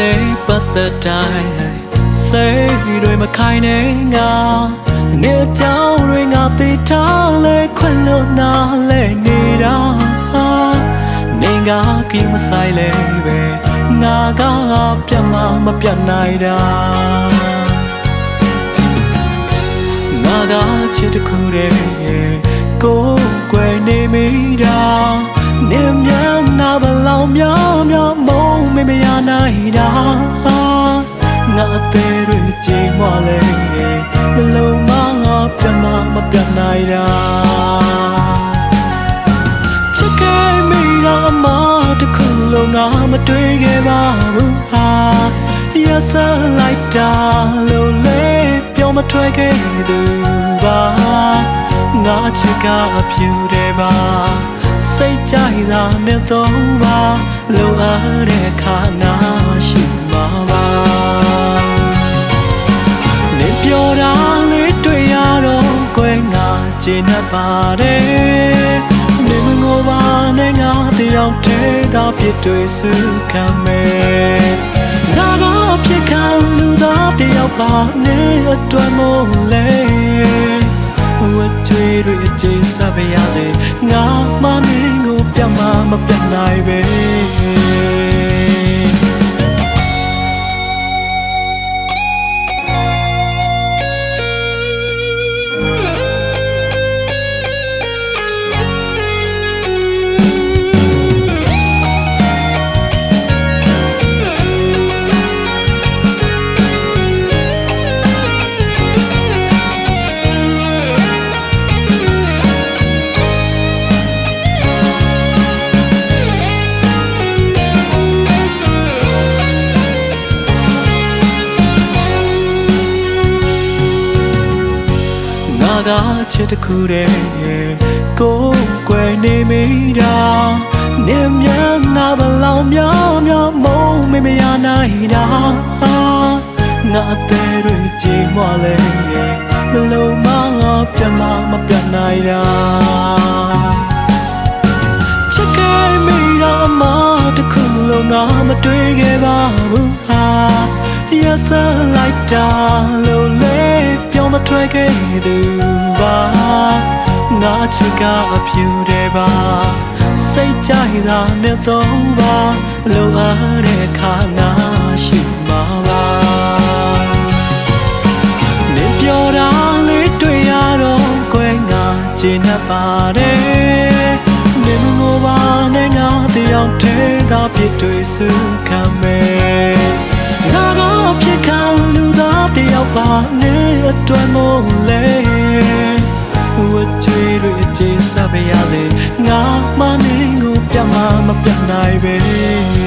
နေပတ်သက်တိုင်းစိတ်တွေမခိုင်နေငါနေကြောင်တွေငါသိထားလဲခွင့်လို့နာလဲနေတာနေငါကင်းမဆိုင်လဲပဲငါကပြတ်မှမပြတ်နိုင်တာငါကချစ်တခုတည်းကိုယ်ကွယ်နေမိတာနေမြန်နာဘလောင်များများ မုံမမရနိုင်တာငါအသေးတွေချိန်မလဲနှလုံးမငါပြတ်မှမပြတ်နိုင်တာချစ်ခဲ့မိတာအမတခုလုံးငါမတွေ့ခဲ့ပါဘူးဟာရစလိုက်တာလို့လေပြောမထွက်ခဲ့သူပါငါချစ်ကအဖြူတယ်ပါစိတ်ကြိုက်တာနဲ့တော့ပါ လုံအားတဲ့ခါနာရှိမှာပါနေပြောတာလေးတွေ့ရတော့ကွယ်ငါကျင်တ်ပါတယ်နေမငိုပါနဲ့ငါတယောက်တည်းသာဖြစ်တွေ့စုခံမယ်ငါတော့ဖြစ်ခံလူသားတယောက်ပါနဲ့အတွက်မို့လဲဝတ်ကြွေတွေအကျေစားပါရစေငါမမင်းကို ပြတ်မှမပြတ်နိုင်ပဲ ငါကချစ်တစ်ခုတည်းကိုယ်ကွယ်နေမိတာနေမြန်နာဘလောင်များများမုံမမရနိုင်တာငါအသေးတွေချိန်မလဲနှလုံးမငါပြတ်မှမပြတ်နိုင်တာချစ်ခဲ့မိတာအမတခုလုံးငါမတွေ့ခဲ့ပါဘူးဟာ Yes I like that လို့လေပြောမထွက်ခဲ့သူပါ ငါချစ်ကအဖြူတယ်ပါစိတ်ကြိုက်တာနဲ့တော့ပါလုံအားတဲ့ခါနာရှိမှာပါနေပြောတာလေးတွေ့ရတော့ကွယ်ငါကျင်납ပါတယ်နေမငိုပါနဲ့ငါတယောက်တည်းသာဖြစ်တွေ့စုခံမယ်ငါတော့ဖြစ်ခံလူသားတယောက်ပါနဲ့အတွက်မို့လဲ ဝတ်ကြွေတွေအကျေစားပါရစေငါမမင်းကိုပြတ်မှမပြတ်နိုင်ပဲ